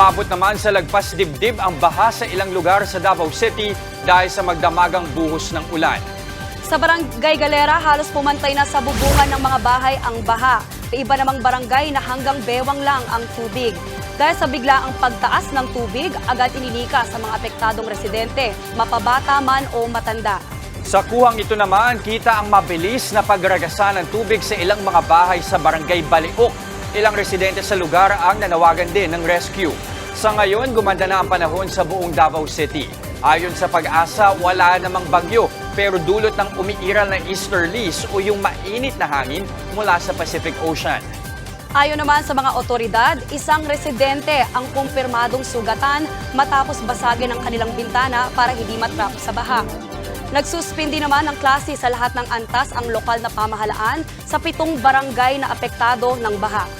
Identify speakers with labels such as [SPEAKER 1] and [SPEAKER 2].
[SPEAKER 1] Umabot naman sa lagpas dibdib ang baha sa ilang lugar sa Davao City dahil sa magdamagang buhos ng ulan.
[SPEAKER 2] Sa barangay Galera, halos pumantay na sa bubungan ng mga bahay ang baha. Iba namang barangay na hanggang bewang lang ang tubig. Dahil sa biglaang pagtaas ng tubig, agad ininika sa mga apektadong residente, mapabata man o matanda.
[SPEAKER 1] Sa kuhang ito naman, kita ang mabilis na pagragasan ng tubig sa ilang mga bahay sa barangay Baliok. Ilang residente sa lugar ang nanawagan din ng rescue. Sa ngayon, gumanda na ang panahon sa buong Davao City. Ayon sa pag-asa, wala namang bagyo pero dulot ng umiiral na easterlies o yung mainit na hangin mula sa Pacific Ocean.
[SPEAKER 2] Ayon naman sa mga otoridad, isang residente ang kumpirmadong sugatan matapos basagin ang kanilang bintana para hindi matrap sa baha. Nagsuspindi naman ng klase sa lahat ng antas ang lokal na pamahalaan sa pitong barangay na apektado ng baha.